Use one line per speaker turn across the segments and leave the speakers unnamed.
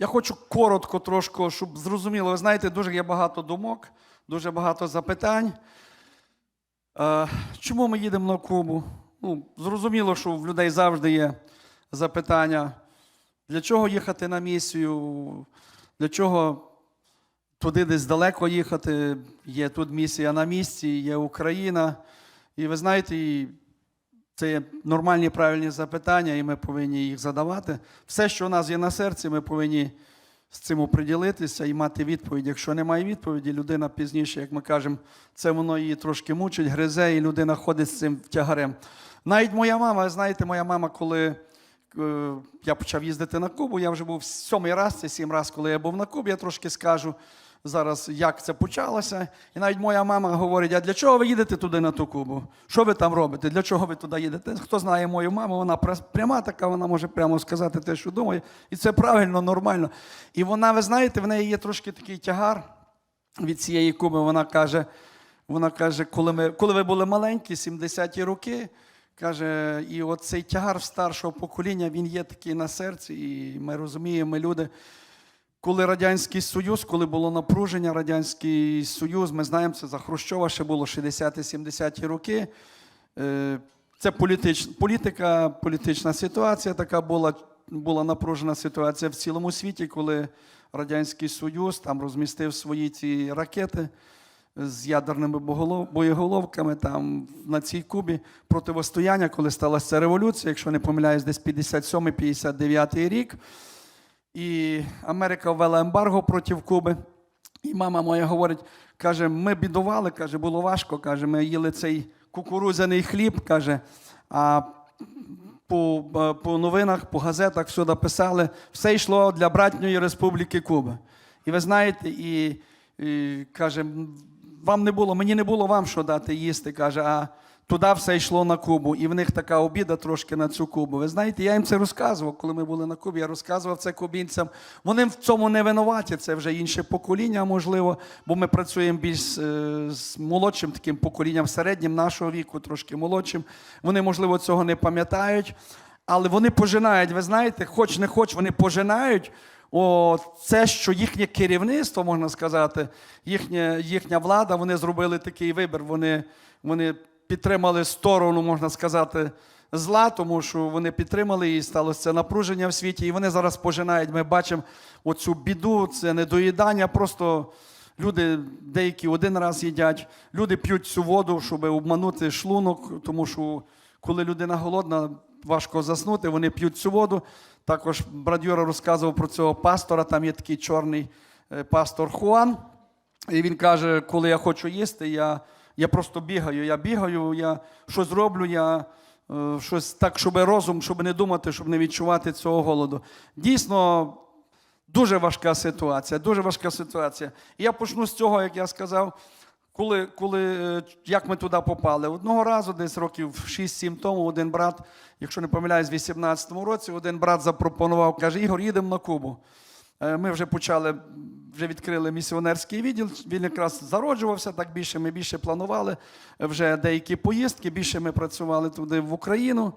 Я хочу коротко трошки, щоб зрозуміло. Ви знаєте, дуже є багато думок, дуже багато запитань. Е, Чому ми їдемо на Кубу? Ну, зрозуміло, що в людей завжди є запитання, для чого їхати на місію, для чого туди десь далеко їхати. Є тут місія на місці, є Україна. І ви знаєте, це є нормальні правильні запитання, і ми повинні їх задавати. Все, що у нас є на серці, ми повинні з цим оприділитися і мати відповідь. Якщо немає відповіді, людина пізніше, як ми кажемо, це воно її трошки мучить, гризе, і людина ходить з цим тягарем. Навіть моя мама, знаєте, моя мама, коли е, я почав їздити на Кубу, я вже був сьомий раз, це сім раз, коли я був на Кубі, я трошки скажу зараз, як це почалося. І навіть моя мама говорить: а для чого ви їдете туди на ту Кубу? Що ви там робите? Для чого ви туди їдете? Хто знає мою маму, вона пряма така, вона може прямо сказати те, що думає. І це правильно, нормально. І вона, ви знаєте, в неї є трошки такий тягар від цієї Куби. Вона каже, вона каже, коли, ми, коли ви були маленькі, 70-ті роки, каже, і от цей тягар старшого покоління, він є такий на серці, і ми розуміємо, ми люди. Коли Радянський Союз, коли було напруження, Радянський Союз, ми знаємо, це за Хрущова ще було 60-70-ті роки. Е, Це політич, політика, політична ситуація така була, була напружена ситуація в цілому світі, коли Радянський Союз там розмістив свої ці ракети з ядерними боєголовками там на цій Кубі противостояння, коли сталася революція, якщо не помиляюсь, десь 57-59 рік. І Америка ввела ембарго проти Куби. І мама моя говорить, каже, ми бідували, каже, було важко, каже, ми їли цей кукурудзяний хліб, каже, а по, по новинах, по газетах всюди писали, все йшло для братньої Республіки Куба. І ви знаєте, і, і каже, вам не було, мені не було вам що дати їсти, каже, а туди все йшло на Кубу. І в них така обіда трошки на цю Кубу. Ви знаєте, я їм це розказував, коли ми були на Кубі, я розказував це кубінцям. Вони в цьому не винуваті, це вже інше покоління, можливо, бо ми працюємо більш е, з молодшим таким поколінням, середнім нашого віку, трошки молодшим. Вони, можливо, цього не пам'ятають. Але вони пожинають, ви знаєте, хоч не хоч, вони пожинають о, це, що їхнє керівництво, можна сказати, їхня, їхня влада, вони зробили такий вибір. Вони, вони підтримали сторону, можна сказати, зла, тому що вони підтримали і сталося це напруження в світі. І вони зараз пожинають. Ми бачимо оцю біду, це недоїдання. Просто люди деякі один раз їдять, люди п'ють цю воду, щоб обманути шлунок, тому що коли людина голодна, важко заснути, вони п'ють цю воду. Також брат Юра розказував про цього пастора, там є такий чорний е, пастор Хуан. І він каже, коли я хочу їсти, я, я просто бігаю. Я бігаю, я щось роблю, я е, щось так, щоб розум, щоб не думати, щоб не відчувати цього голоду. Дійсно, дуже важка ситуація, дуже важка ситуація. І я почну з цього, як я сказав, коли, коли, е, як ми туди попали. Одного разу, десь років 6-7 тому, один брат, якщо не помиляюсь, в 18-му році, один брат запропонував, каже, Ігор, їдемо на Кубу. Е, Ми вже почали, вже відкрили місіонерський відділ. Він якраз зароджувався, так більше ми більше планували вже деякі поїздки, більше ми працювали туди в Україну.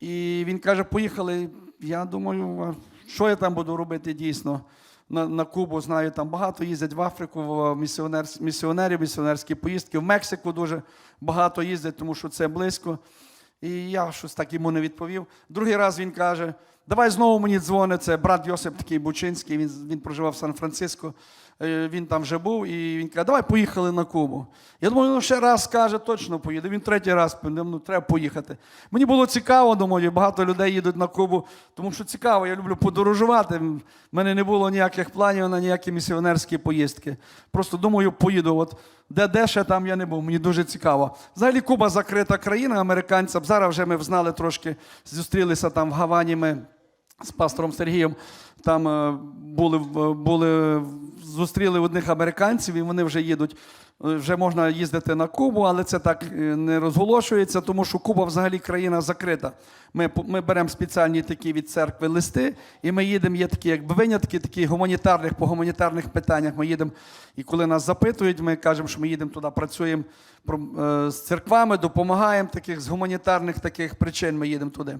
І він каже: поїхали. Я думаю, що я там буду робити дійсно? На, на Кубу знаю, там багато їздять в Африку, в місіонер, місіонерів, місіонерські поїздки. В Мексику дуже багато їздять, тому що це близько. І я щось так йому не відповів. Другий раз він каже: давай знову мені дзвонить. Це брат Йосип такий Бучинський, він, він проживав в Сан-Франциско. Е, Він там вже був, і він каже, давай поїхали на Кубу. Я думаю, ну ще раз скаже, точно поїде. Він третій раз ну, треба поїхати. Мені було цікаво, думаю, багато людей їдуть на Кубу, тому що цікаво, я люблю подорожувати. В мене не було ніяких планів на ніякі місіонерські поїздки. Просто думаю, поїду. От де, де ще там я не був, мені дуже цікаво. Взагалі Куба закрита країна американцям. Зараз вже ми взнали трошки, зустрілися там в Гавані. Ми з пастором Сергієм там е, були, були, зустріли одних американців, і вони вже їдуть. Е, Вже можна їздити на Кубу, але це так е, не розголошується, тому що Куба взагалі країна закрита. Ми, ми беремо спеціальні такі від церкви листи, і ми їдемо, є такі якби винятки, такі гуманітарних, по гуманітарних питаннях ми їдемо. І коли нас запитують, ми кажемо, що ми їдемо туди, працюємо е, з церквами, допомагаємо таких з гуманітарних таких причин. Ми їдемо туди.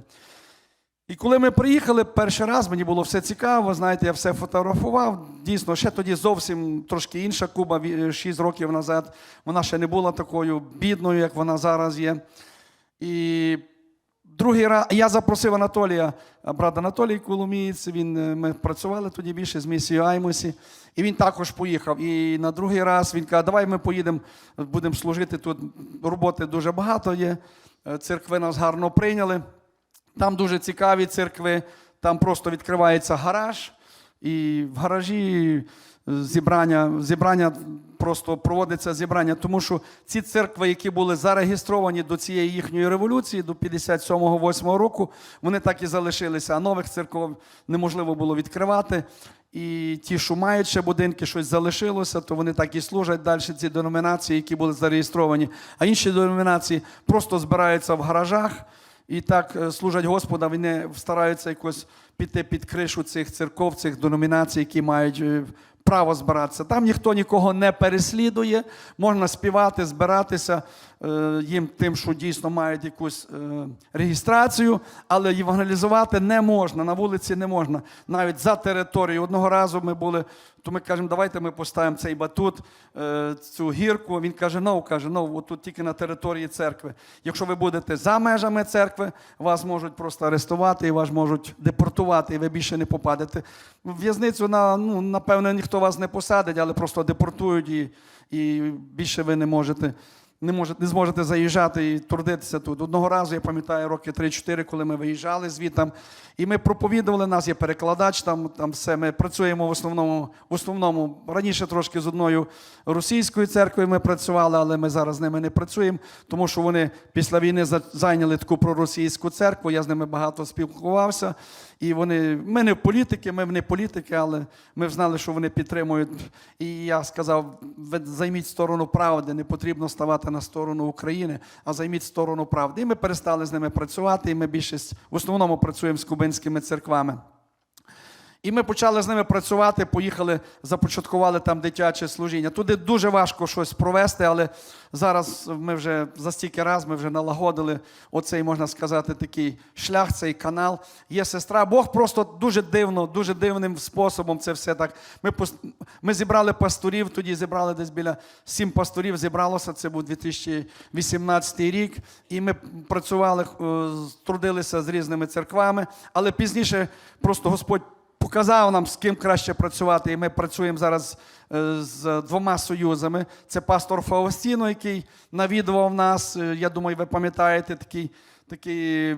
І коли ми приїхали перший раз, мені було все цікаво, знаєте, я все фотографував. Дійсно, ще тоді зовсім трошки інша Куба, 6 років назад. Вона ще не була такою бідною, як вона зараз є. І другий раз я запросив Анатолія, брат Анатолій Коломієць. Він е, ми працювали тоді більше з місією Аймосі, і він також поїхав. І на другий раз він каже, давай ми поїдемо, будемо служити тут. Роботи дуже багато є. е, Церкви нас гарно прийняли. Там дуже цікаві церкви, там просто відкривається гараж, і в гаражі зібрання, зібрання просто проводиться зібрання, тому що ці церкви, які були зареєстровані до цієї їхньої революції, до 57-8 року, вони так і залишилися, а нових церков неможливо було відкривати. І ті, що мають ще будинки, щось залишилося, то вони так і служать далі, ці деномінації, які були зареєстровані. А інші деномінації просто збираються в гаражах і так е, служать Господа, вони стараються якось піти під кришу цих церков, цих деномінацій, які мають е, право збиратися. Там ніхто нікого не переслідує, можна співати, збиратися їм тим, що дійсно мають якусь е, реєстрацію, але євангелізувати не можна, на вулиці не можна. Навіть за територією. Одного разу ми були, то ми кажемо, давайте ми поставимо цей батут, е, цю гірку. Він каже, ну, каже, ну, от тут тільки на території церкви. Якщо ви будете за межами церкви, вас можуть просто арестувати і вас можуть депортувати, і ви більше не попадете. В в'язницю, ну, напевно, ніхто вас не посадить, але просто депортують і, і більше ви не можете. Не можете, не зможете заїжджати і трудитися тут. Одного разу, я пам'ятаю, роки 3-4, коли ми виїжджали звідти, і ми проповідували, нас є перекладач, там, там все. Ми працюємо в основному, в основному раніше трошки з одною російською церквою ми працювали, але ми зараз з ними не працюємо, тому що вони після війни за- зайняли таку проросійську церкву. Я з ними багато спілкувався. І вони, ми не політики, ми не політики, але ми знали, що вони підтримують. І я сказав: ви займіть сторону правди, не потрібно ставати на сторону України, а займіть сторону правди. І ми перестали з ними працювати, і ми більшість в основному працюємо з кубинськими церквами. І ми почали з ними працювати, поїхали, започаткували там дитяче служіння. Туди дуже важко щось провести, але зараз ми вже за стільки раз ми вже налагодили оцей, можна сказати, такий шлях, цей канал. Є сестра. Бог просто дуже дивно, дуже дивним способом це все так. Ми, ми зібрали пасторів, тоді зібрали десь біля сім пасторів, зібралося. Це був 2018 рік. І ми працювали, е, трудилися з різними церквами, але пізніше просто Господь показав нам, з ким краще працювати. І ми працюємо зараз е, з двома союзами. Це пастор Фаустіно, який навідував нас. Е, Я думаю, ви пам'ятаєте такий, такий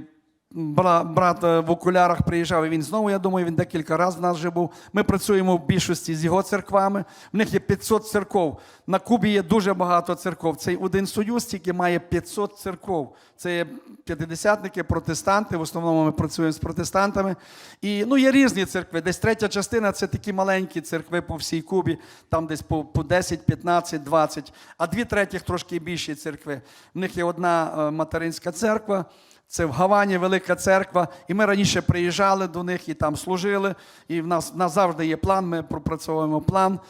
брат е, в окулярах приїжджав. І він знову, я думаю, він декілька разів в нас вже був. Ми працюємо в більшості з його церквами. В них є 500 церков. На Кубі є дуже багато церков. Цей один союз тільки має 500 церков. Це є п'ятидесятники, протестанти. В основному ми працюємо з протестантами. І ну, є різні церкви. Десь третя частина це такі маленькі церкви по всій Кубі, там десь по, по 10, 15, 20. А дві третіх трошки більші церкви. В них є одна е, материнська церква. Це в Гавані велика церква. І ми раніше приїжджали до них і там служили. І в нас, в нас завжди є план, ми пропрацьовуємо план,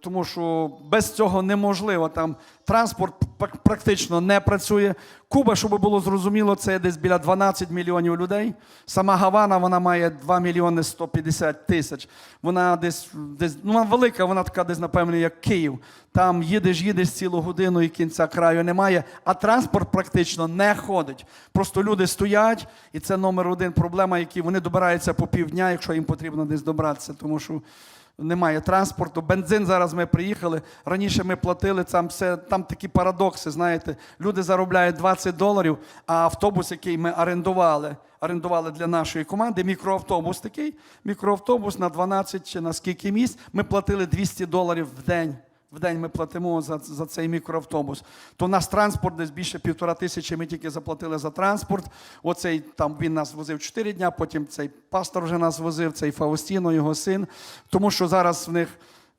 тому що без цього неможливо. Там транспорт практично не працює. Куба, щоб було зрозуміло, це десь біля 12 мільйонів людей. Сама Гавана вона має 2 мільйони 150 тисяч. Вона десь, десь ну, вона велика, вона така десь, напевно, як Київ. Там їдеш, їдеш цілу годину і кінця краю немає, а транспорт практично не ходить. Просто люди стоять, і це номер один проблема, які вони добираються по півдня, якщо їм потрібно десь добратися, тому що немає транспорту. Бензин зараз ми приїхали. Раніше ми платили там все, там такі парадокси. Знаєте, люди заробляють 20 доларів, а автобус, який ми орендували, орендували для нашої команди, мікроавтобус такий, мікроавтобус на 12 чи на скільки місць, ми платили 200 доларів в день. В день ми платимо за, за цей мікроавтобус. То у нас транспорт десь більше півтора тисячі. Ми тільки заплатили за транспорт. Оцей там він нас возив 4 дня, потім цей пастор вже нас возив, цей Фаустіно, його син. Тому що зараз в них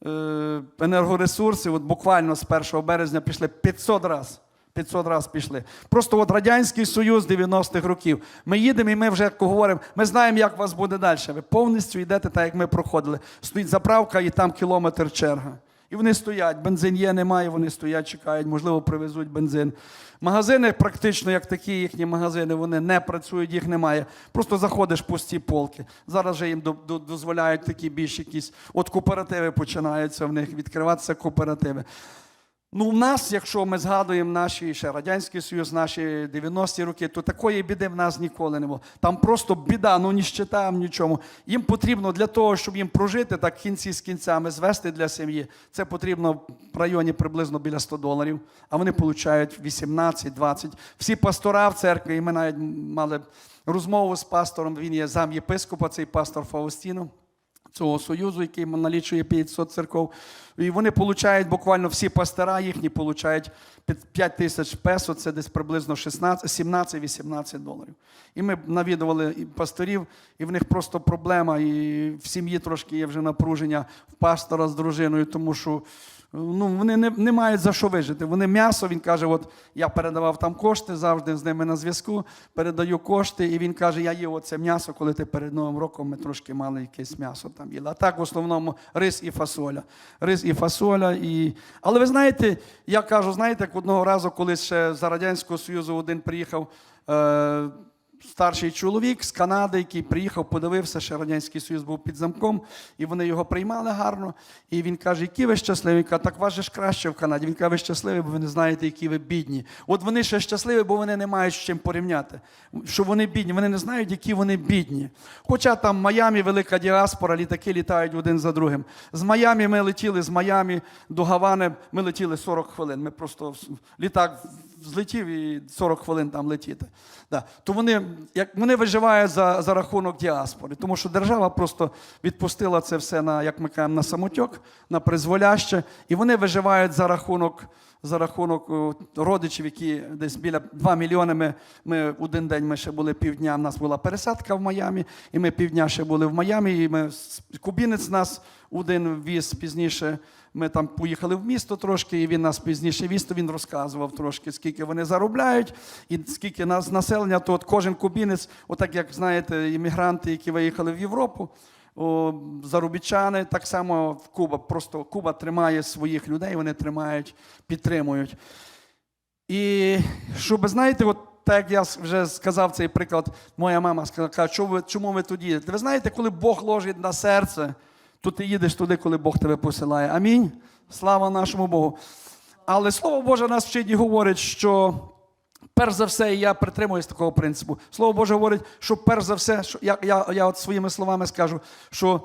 е, енергоресурси, от буквально з 1 березня пішли 500 разів. 500 разів пішли. Просто от Радянський Союз 90-х років. Ми їдемо і ми вже говоримо, ми знаємо, як у вас буде далі. Ви повністю йдете так, як ми проходили. Стоїть заправка і там кілометр черга. І вони стоять, бензин є, немає, вони стоять, чекають, можливо, привезуть бензин. Магазини практично, як такі їхні магазини, вони не працюють, їх немає. Просто заходиш пусті полки. Зараз же їм до- до- дозволяють такі більш якісь. От кооперативи починаються в них відкриватися кооперативи. Ну, в нас, якщо ми згадуємо наші ще Радянський Союз, наші 90-ті роки, то такої біди в нас ніколи не було. Там просто біда, ну ніщита в нічому. Їм потрібно для того, щоб їм прожити так кінці з кінцями, звести для сім'ї. Це потрібно в районі приблизно біля 100 доларів, а вони получають 18-20. Всі пастора в церкві, і ми навіть мали розмову з пастором. Він є зам єпископа, цей пастор Фаустіно цього союзу, який налічує 500 церков. І вони получають буквально всі пастора їхні получають 5 тисяч песо, це десь приблизно 17-18 доларів. І ми навідували пасторів, і в них просто проблема. І в сім'ї трошки є вже напруження в пастора з дружиною, тому що ну, вони не, не мають за що вижити. Вони м'ясо, він каже, от я передавав там кошти, завжди з ними на зв'язку, передаю кошти, і він каже, я їв оце м'ясо, коли ти перед Новим роком ми трошки мали якесь м'ясо там їли. А так в основному рис і фасоля. Рис і фасоля. І... Але ви знаєте, я кажу, знаєте, як одного разу, колись ще за Радянського Союзу один приїхав. Е- старший чоловік з Канади, який приїхав, подивився, ще Радянський Союз був під замком, і вони його приймали гарно. І він каже, які ви щасливі? Він каже, так вас же ж краще в Канаді. Він каже, ви щасливі, бо ви не знаєте, які ви бідні. От вони ще щасливі, бо вони не мають з чим порівняти. Що вони бідні, вони не знають, які вони бідні. Хоча там Майамі велика діаспора, літаки літають один за другим. З Майамі ми летіли, з Майамі до Гавани ми летіли 40 хвилин. Ми просто літак злетів і 40 хвилин там летіти. Да. То вони, як, вони виживають за, за рахунок діаспори, тому що держава просто відпустила це все на, як ми кажемо, на самотьок, на призволяще, і вони виживають за рахунок. За рахунок родичів, які десь біля 2 мільйони. Ми, ми один день ми ще були півдня. У нас була пересадка в Майамі, і ми півдня ще були в Майамі. І ми кубінець нас один віз пізніше. Ми там поїхали в місто трошки, і він нас пізніше віз, то він розказував трошки, скільки вони заробляють, і скільки нас населення, то от кожен кубінець, отак як знаєте, іммігранти, які виїхали в Європу, заробітчани, так само в Куба. Просто Куба тримає своїх людей, вони тримають, підтримують. І щоб, знаєте, от так як я вже сказав цей приклад, моя мама сказала, «Чому ви, чому ви тут їдете? Ви знаєте, коли Бог ложить на серце, то ти їдеш туди, коли Бог тебе посилає. Амінь. Слава нашому Богу. Але Слово Боже нас вчить і говорить, що перш за все, я притримуюсь такого принципу. Слово Боже говорить, що перш за все, що я, я, я от своїми словами скажу, що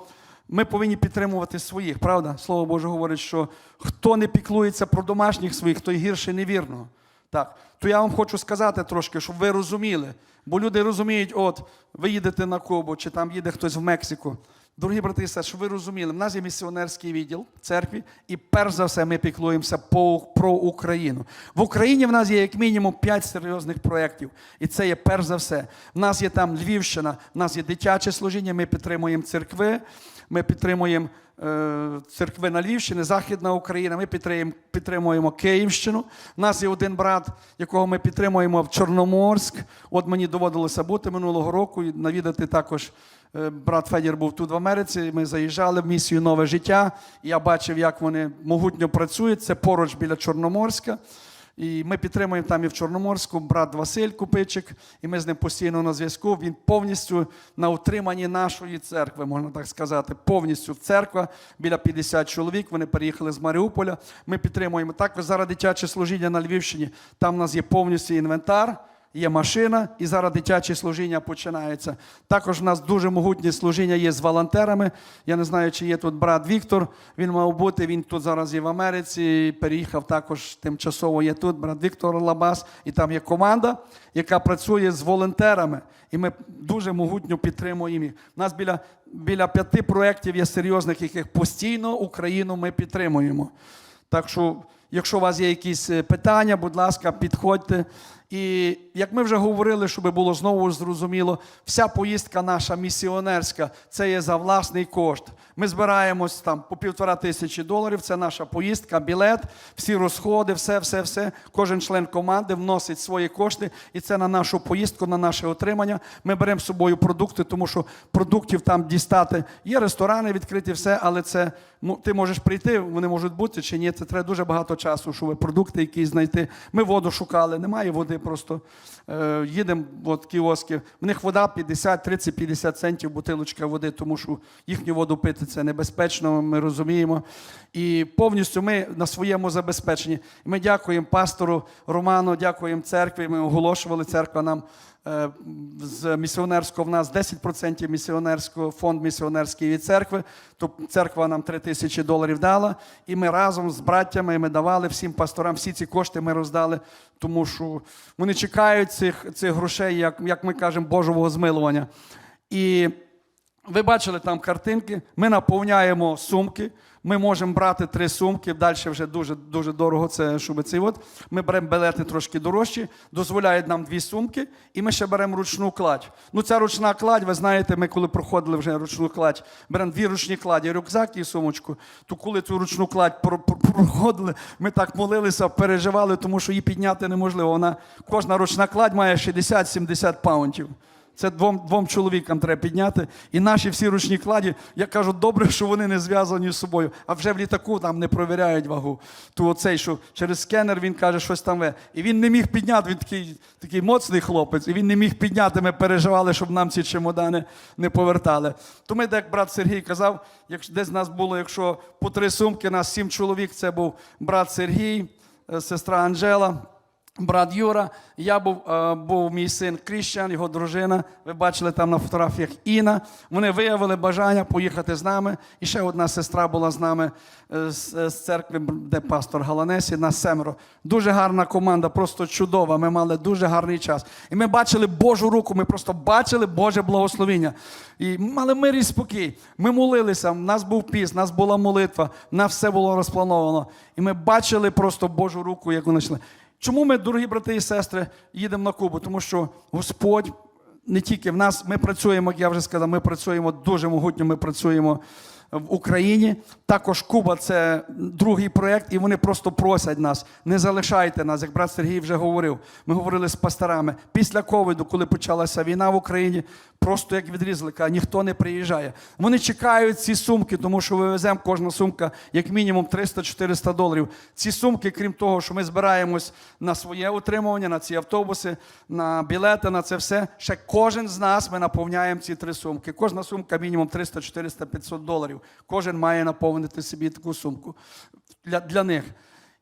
ми повинні підтримувати своїх, правда? Слово Боже говорить, що хто не піклується про домашніх своїх, той гірше невірного. Так, то я вам хочу сказати трошки, щоб ви розуміли. Бо люди розуміють, от ви їдете на Кубу, чи там їде хтось в Мексику. Дорогі брати і сестри, щоб ви розуміли, в нас є місіонерський відділ в церкві, і перш за все ми піклуємося про Україну. В Україні в нас є як мінімум 5 серйозних проєктів. І це є перш за все. В нас є там Львівщина, в нас є дитяче служіння, ми підтримуємо церкви, ми підтримуємо е, церкви на Львівщині, Західна Україна, ми підтримуємо, підтримуємо Київщину. У нас є один брат, якого ми підтримуємо в Чорноморськ. От мені доводилося бути минулого року і навідати також. Е, Брат Федір був тут в Америці. Ми заїжджали в місію Нове життя. І я бачив, як вони могутньо працюють. Це поруч біля Чорноморська. І ми підтримуємо там і в Чорноморську брат Василь Купичик, і ми з ним постійно на зв'язку. Він повністю на утриманні нашої церкви, можна так сказати. Повністю церква біля 50 чоловік. Вони переїхали з Маріуполя. Ми підтримуємо. Також зараз дитяче служіння на Львівщині. Там у нас є повністю інвентар. Є машина, і зараз дитяче служіння починається. Також в нас дуже могутнє служіння є з волонтерами. Я не знаю, чи є тут брат Віктор. Він мав бути, він тут зараз є в Америці. Переїхав також тимчасово є тут, брат Віктор Лабас. І там є команда, яка працює з волонтерами. І ми дуже могутньо підтримуємо їх. У нас біля, біля п'яти проєктів є серйозних, яких постійно Україну ми підтримуємо. Так що, якщо у вас є якісь е, питання, будь ласка, підходьте. І як ми вже говорили, щоб було знову зрозуміло, вся поїздка наша місіонерська це є за власний кошт. Ми збираємось там по півтора тисячі доларів. Це наша поїздка, білет, всі розходи, все, все, все. Кожен член команди вносить свої кошти, і це на нашу поїздку, на наше отримання. Ми беремо з собою продукти, тому що продуктів там дістати. Є ресторани відкриті, все, але це ну, ти можеш прийти, вони можуть бути чи ні. Це треба дуже багато часу, щоб продукти якісь знайти. Ми воду шукали, немає води, просто е, їдемо от кіоски. В них вода 50, 30, 50 центів бутилочка води, тому що їхню воду пити це небезпечно, ми розуміємо. І повністю ми на своєму забезпеченні. Ми дякуємо пастору Роману, дякуємо церкві. Ми оголошували церква нам. Е, З місіонерського в нас 10% місіонерського фонд місіонерський від церкви. То церква нам 3 тисячі доларів дала. І ми разом з браттями ми давали всім пасторам всі ці кошти ми роздали, тому що вони чекають цих, цих грошей, як, як ми кажемо, Божого змилування. І ви бачили там картинки. Ми наповняємо сумки. Ми можемо брати три сумки. Далі вже дуже дуже дорого. Це цей от. Ми беремо білети трошки дорожчі, дозволяють нам дві сумки, і ми ще беремо ручну кладь. Ну, ця ручна кладь, ви знаєте, ми коли проходили вже ручну кладь, беремо дві ручні кладі, рюкзак і сумочку. То коли цю ручну кладь про- про- проходили, ми так молилися, переживали, тому що її підняти неможливо. Вона кожна ручна кладь має 60-70 паунтів. Це двом, двом чоловікам треба підняти. І наші всі ручні кладі, я кажу, добре, що вони не зв'язані з собою. А вже в літаку там не провіряють вагу. То оцей, що через скенер він каже, щось там ве. І він не міг підняти, він такий, такий моцний хлопець, і він не міг підняти. Ми переживали, щоб нам ці чемодани не повертали. То ми, як брат Сергій казав, якщо десь нас було, якщо по три сумки, нас сім чоловік, це був брат Сергій, е, сестра Анжела. Брат Юра, я був, е, був мій син Кріщан, його дружина. Ви бачили там на фотографіях Іна. Вони виявили бажання поїхати з нами. І ще одна сестра була з нами е, з, з церкви, де пастор Галанесі, нас семеро. Дуже гарна команда, просто чудова. Ми мали дуже гарний час. І ми бачили Божу руку, ми просто бачили Боже благословіння. І мали мир і спокій. Ми молилися, в нас був піс, в нас була молитва, в нас все було розплановано. І ми бачили просто Божу руку, як вона йшла. Чому ми, дорогі брати і сестри, їдемо на Кубу? Тому що Господь не тільки в нас, ми працюємо, як я вже сказав, ми працюємо дуже могутньо, ми працюємо в Україні. Також Куба це другий проєкт, і вони просто просять нас, не залишайте нас, як брат Сергій вже говорив. Ми говорили з пасторами. Після ковіду, коли почалася війна в Україні, просто як відрізали, каже, ніхто не приїжджає. Вони чекають ці сумки, тому що вивеземо кожна сумка як мінімум 300-400 доларів. Ці сумки, крім того, що ми збираємось на своє утримування, на ці автобуси, на білети, на це все. Ще кожен з нас ми наповняємо ці три сумки. Кожна сумка мінімум 300, 400, 500 доларів. Кожен має наповнити собі таку сумку для, для них.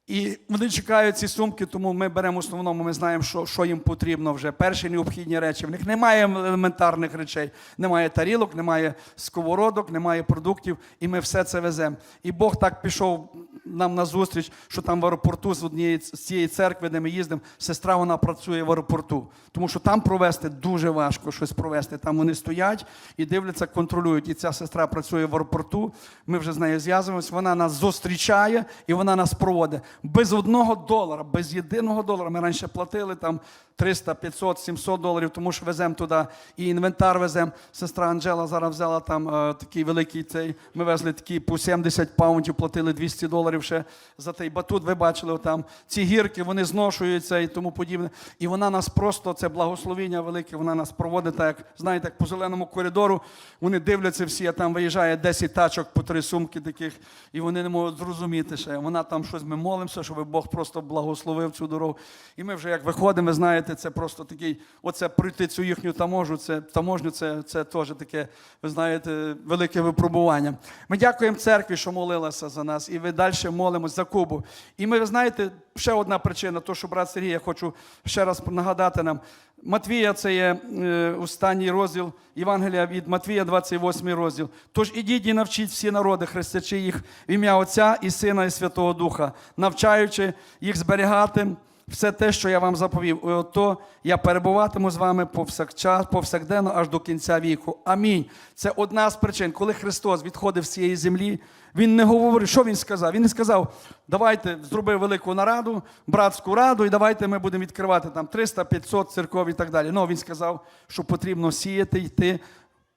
І вони чекають ці сумки, тому ми беремо в основному, ми знаємо, що, що їм потрібно вже. Перші необхідні речі. В них немає елементарних речей. Немає тарілок, немає сковородок, немає продуктів, і ми все це веземо. І Бог так пішов нам на зустріч, що там в аеропорту з однієї з цієї церкви, де ми їздимо, сестра вона працює в аеропорту. Тому що там провести дуже важко щось провести. Там вони стоять і дивляться, контролюють. І ця сестра працює в аеропорту. Ми вже з нею зв'язуємося. Вона нас зустрічає і вона нас проводить. Без одного долара, без єдиного долара. Ми раніше платили там 300, 500, 700 доларів, тому що веземо туди і інвентар веземо. Сестра Анжела зараз взяла там е, такий великий цей. Ми везли такі по 70 паунтів, платили 200 доларів ще за той батут. Ви бачили там ці гірки, вони зношуються і тому подібне. І вона нас просто, це благословіння велике, вона нас проводить так, як, знаєте, як по зеленому коридору. Вони дивляться всі, а там виїжджає 10 тачок по три сумки таких, і вони не можуть зрозуміти ще. Вона там щось ми молимося, щоб Бог просто благословив цю дорогу. І ми вже як виходимо, ви знаєте, це просто такий, оце пройти цю їхню таможню, це таможню, це, це теж таке, ви знаєте, велике випробування. Ми дякуємо церкві, що молилася за нас, і ви далі молимось за Кубу. І ми, ви знаєте, ще одна причина, то, що брат Сергій, я хочу ще раз нагадати нам. Матвія це є е, останній розділ Євангелія від Матвія, 28 розділ. Тож ідіть і навчіть всі народи, хрестячи їх в ім'я Отця і Сина, і Святого Духа, навчаючи їх зберігати все те, що я вам заповів. І ото я перебуватиму з вами повсякчас, повсякденно аж до кінця віку. Амінь. Це одна з причин, коли Христос відходив з цієї землі. Він не говорив, що він сказав? Він не сказав, давайте зроби велику нараду, братську раду, і давайте ми будемо відкривати там 300, 500 церков і так далі. Ну, він сказав, що потрібно сіяти, йти,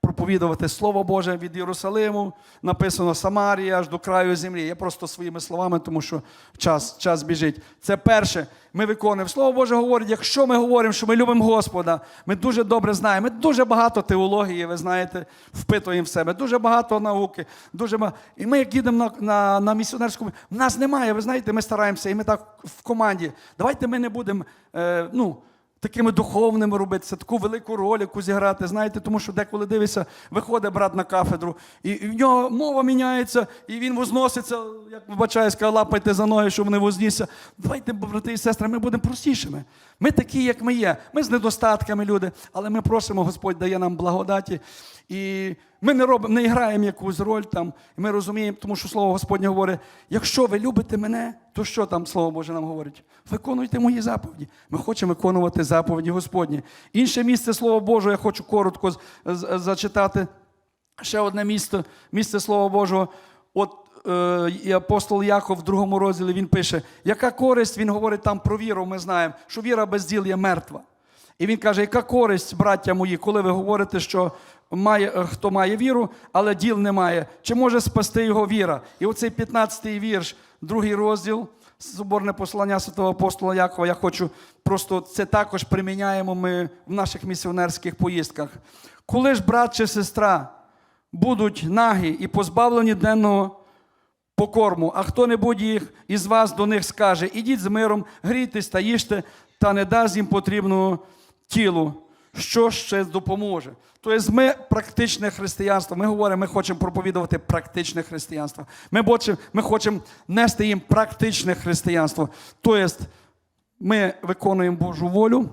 проповідувати Слово Боже від Єрусалиму. Написано Самарія аж до краю землі. Я просто своїми словами, тому що час, час біжить. Це перше. Ми виконуємо. Слово Боже говорить, якщо ми говоримо, що ми любимо Господа, ми дуже добре знаємо. Ми дуже багато теології, ви знаєте, впитуємо в себе, дуже багато науки, дуже багато. І ми, як їдемо на, на, на місіонерську, в нас немає, ви знаєте, ми стараємося, і ми так в команді. Давайте ми не будемо. Е, ну, такими духовними робити, це таку велику роль, яку зіграти. Знаєте, тому що деколи дивишся, виходить брат на кафедру, і, в нього мова міняється, і він возноситься, як вибачаю, сказав, лапайте за ноги, щоб не вознісся. Давайте, брати і сестри, ми будемо простішими. Ми такі, як ми є. Ми з недостатками люди, але ми просимо, Господь дає нам благодаті. І ми не робимо, не граємо якусь роль там. І ми розуміємо, тому що слово Господнє говорить: якщо ви любите мене, то що там Слово Боже нам говорить? Виконуйте мої заповіді. Ми хочемо виконувати заповіді Господні. Інше місце Слова Божого я хочу коротко зачитати. Ще одне місце, місце Слова Божого. От е, і апостол Яков в другому розділі він пише, яка користь, він говорить там про віру. Ми знаємо, що віра без діл є мертва. І він каже, яка користь, браття мої, коли ви говорите, що має, е, хто має віру, але діл немає. Чи може спасти його віра? І оцей 15-й вірш, другий розділ, соборне послання святого апостола Якова. Я хочу просто це також приміняємо ми в наших місіонерських поїздках. Коли ж брат чи сестра будуть нагі і позбавлені денного покорму, а хто-небудь їх із вас до них скаже: ідіть з миром, грійтесь та їжте, та не дасть їм потрібного тілу, що ще допоможе. Тобто ми практичне християнство. Ми говоримо, ми хочемо проповідувати практичне християнство. Ми хочемо, ми хочемо нести їм практичне християнство. Тобто ми виконуємо Божу волю.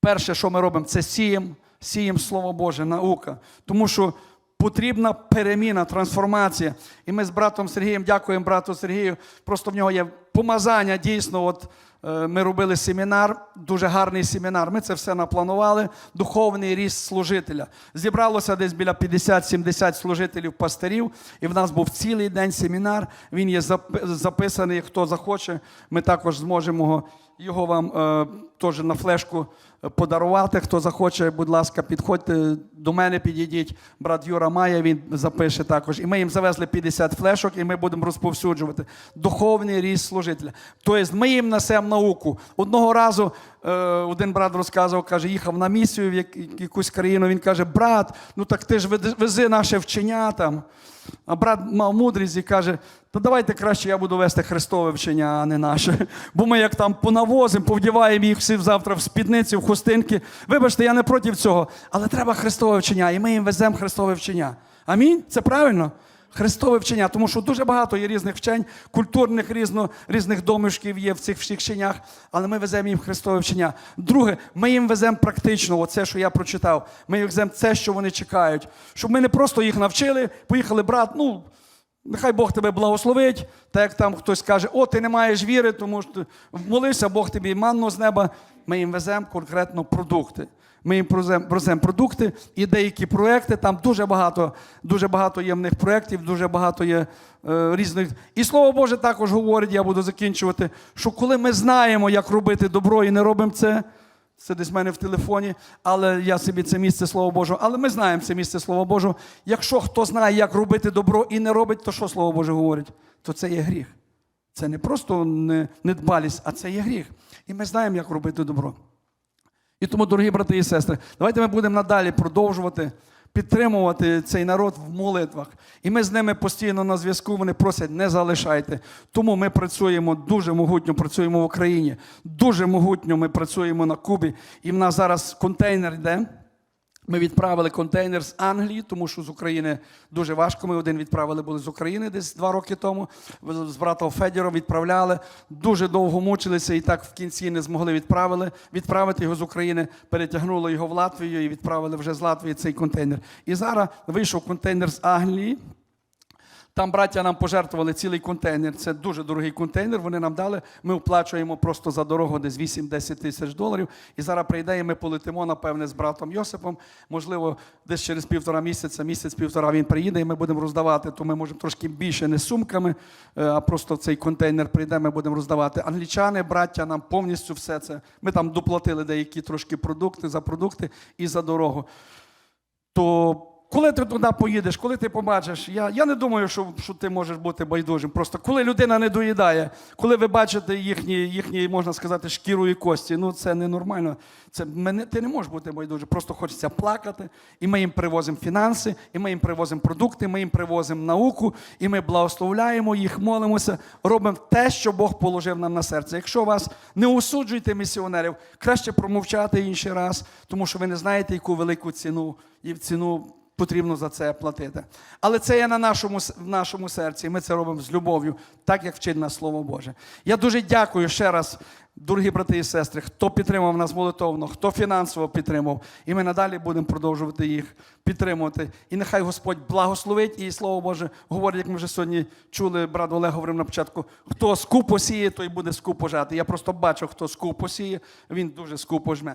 Перше, що ми робимо, це сіємо, сіємо Слово Боже, наука. Тому що потрібна переміна, трансформація. І ми з братом Сергієм дякуємо брату Сергію. Просто в нього є помазання. Дійсно, от е, ми робили семінар, дуже гарний семінар. Ми це все напланували. Духовний ріст служителя. Зібралося десь біля 50-70 служителів пастирів, і в нас був цілий день семінар. Він є записаний. Хто захоче, ми також зможемо його- вам е, теж на флешку подарувати. Хто захоче, будь ласка, підходьте до мене, підійдіть. Брат Юра має, він запише також. І ми їм завезли 50 флешок, і ми будемо розповсюджувати духовний ріст служителя. Тобто ми їм несемо науку. Одного разу е, один брат розказував, каже, їхав на місію в якусь країну. Він каже: брат, ну так ти ж вези наше вчення там. А брат мав мудрість і каже: то давайте краще я буду вести Христове вчення, а не наше. Бо ми як там понавозимо, повдіваємо їх всі завтра в спідниці, в хустинки. Вибачте, я не проти цього, але треба Христове вчення, і ми їм веземо Христове вчення. Амінь? Це правильно? Христове вчення, тому що дуже багато є різних вчень, культурних різно, різних домішків є в цих всіх вченнях, але ми веземо їм Христове вчення. Друге, ми їм веземо практично, оце, що я прочитав. Ми їм веземо це, що вони чекають. Щоб ми не просто їх навчили, поїхали, брат, ну. Нехай Бог тебе благословить, так як там хтось каже, о, ти не маєш віри, тому що молився, Бог тобі манну з неба. Ми їм веземо конкретно продукти. Ми їм веземо продукти і деякі проекти. Там дуже багато, дуже багато є в них проєктів, дуже багато є е, різних. І слово Боже також говорить, я буду закінчувати, що коли ми знаємо, як робити добро і не робимо це. Це десь в мене в телефоні, але я собі це місце Слова Божого. Але ми знаємо це місце Слова Божого. Якщо хто знає, як робити добро і не робить, то що Слово Боже говорить? То це є гріх. Це не просто недбалість, а це є гріх. І ми знаємо, як робити добро. І тому, дорогі брати і сестри, давайте ми будемо надалі продовжувати підтримувати цей народ в молитвах. І ми з ними постійно на зв'язку. Вони просять, не залишайте. Тому ми працюємо дуже могутньо, працюємо в Україні. Дуже могутньо ми працюємо на Кубі. І в нас зараз контейнер йде. Ми відправили контейнер з Англії, тому що з України дуже важко. Ми один відправили були з України десь два роки тому. З братом Федіром відправляли. Дуже довго мучилися і так в кінці не змогли відправили. Відправити його з України, перетягнули його в Латвію і відправили вже з Латвії цей контейнер. І зараз вийшов контейнер з Англії. Там браття нам пожертвували цілий контейнер. Це дуже дорогий контейнер. Вони нам дали. Ми оплачуємо просто за дорогу десь 8-10 тисяч доларів. І зараз прийде, і ми полетимо, напевне, з братом Йосипом. Можливо, десь через півтора місяця, місяць-півтора він приїде, і ми будемо роздавати. То ми можемо трошки більше не сумками, е, а просто цей контейнер прийде, ми будемо роздавати. Англічани, браття, нам повністю все це. Ми там доплатили деякі трошки продукти за продукти і за дорогу. то коли ти туди поїдеш, коли ти побачиш, я, я не думаю, що, що ти можеш бути байдужим. Просто коли людина не доїдає, коли ви бачите їхні, їхні, можна сказати, шкіру і кості, ну це ненормально. Це мене, ти не можеш бути байдужим. Просто хочеться плакати, і ми їм привозимо фінанси, і ми їм привозимо продукти, ми їм привозимо науку, і ми благословляємо їх, молимося, робимо те, що Бог положив нам на серце. Якщо вас не осуджуйте місіонерів, краще промовчати інший раз, тому що ви не знаєте, яку велику ціну і ціну потрібно за це платити. Але це є на нашому, в нашому серці, і ми це робимо з любов'ю, так як вчить нас Слово Боже. Я дуже дякую ще раз, дорогі брати і сестри, хто підтримав нас молитовно, хто фінансово підтримав. І ми надалі будемо продовжувати їх підтримувати. І нехай Господь благословить, і Слово Боже говорить, як ми вже сьогодні чули, брат Олег говорив на початку, хто скупо сіє, той буде скупо жати. Я просто бачу, хто скупо сіє, він дуже скупо жме.